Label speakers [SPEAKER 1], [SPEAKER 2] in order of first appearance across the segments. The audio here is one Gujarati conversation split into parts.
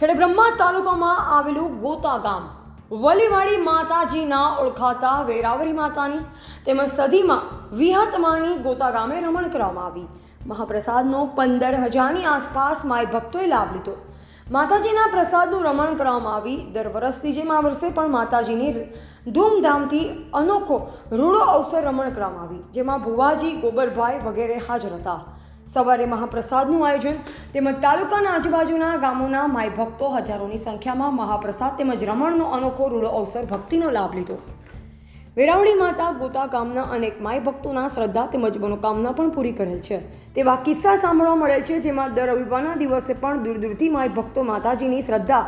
[SPEAKER 1] ખેડબ્રહ્મા તાલુકામાં આવેલું ગોતા ગામ, વલીવાડી માતાજીના ઓળખાતા વેરાવરી માતાની તેમજ સદીમાં વિહતમાની ગોતા ગામે રમણ કરવામાં આવી. મહાપ્રસાદનો પંદર હજારની આસપાસ માય ભક્તોએ લાભ લીધો. માતાજીના પ્રસાદનું રમણ કરવામાં આવી. દર વર્ષની જેમ આ વર્ષે પણ માતાજીની ધૂમધામથી અનોખો રૂડો અવસર રમણ કરવામાં આવી, જેમાં ભુવાજી, ગોબરભાઈ વગેરે હાજર હતા. સવારે મહાપ્રસાદનું આયોજન તેમજ તાલુકાના આજુબાજુના ગામોના માય ભક્તો હજારોની સંખ્યામાં મહાપ્રસાદ તેમજ રમણનો અનોખો રૂડો અવસર ભક્તિનો લાભ લીધો. વેરાવળી માતા ગોતા ગામના અનેક માય ભક્તોના શ્રદ્ધા તેમજ મનોકામના પણ પૂરી કરેલ છે. તેવા કિસ્સા સાંભળવા મળે છે જેમાં દર રવિવારના દિવસે પણ દૂર દૂરથી માય ભક્તો માતાજીની શ્રદ્ધા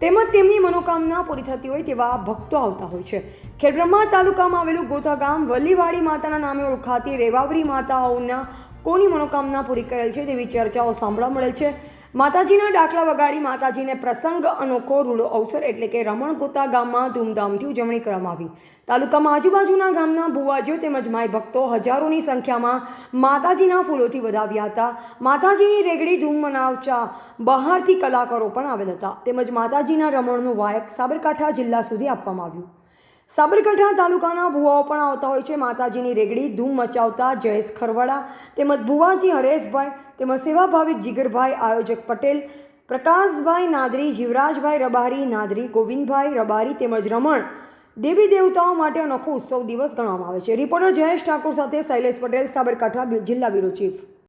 [SPEAKER 1] તેમજ તેમની મનોકામના પૂરી થતી હોય તેવા ભક્તો આવતા હોય છે. ખેડબ્રહ્મા તાલુકામાં આવેલું ગોતા ગામ વલ્લીવાડી માતાના નામે ઓળખાતી રેવાવરી માતાઓના કોની મનોકામના પૂરી કરેલ છે તેવી ચર્ચાઓ સાંભળવા મળેલ છે. માતાજીના ડાકલા વગાડી માતાજીને પ્રસંગ અનોખો રૂડો અવસર એટલે કે રમણકોતા ગામમાં ધૂમધામથી ઉજવણી કરવામાં આવી. તાલુકામાં આજુબાજુના ગામના ભુવાજીઓ તેમજ માય ભક્તો હજારોની સંખ્યામાં માતાજીના ફૂલોથી વધાવ્યા હતા. માતાજીની રેગડી ધૂમ મનાવતા બહારથી કલાકારો પણ આવેલ હતા. તેમજ માતાજીના રમણનું વાયક સાબરકાંઠા જિલ્લા સુધી આપવામાં આવ્યું. સાબરકાંઠા તાલુકાના ભુવાઓ પણ આવતા હોય છે. માતાજીની રેગડી ધૂમ મચાવતા જયેશ ખરવાડા તેમજ ભુવાજી હરેશભાઈ તેમજ સેવાભાવિક જીગરભાઈ, આયોજક પટેલ, પ્રકાશભાઈ નાદરી, જીવરાજભાઈ રબારી, નાદરી, ગોવિંદભાઈ રબારી તેમજ રમણ દેવી દેવતાઓ માટે અનોખો ઉત્સવ દિવસ ગણવામાં આવે છે. રિપોર્ટર જયેશ ઠાકોર સાથે શૈલેષ પટેલ, સાબરકાંઠા જિલ્લા બ્યુરો ચીફ.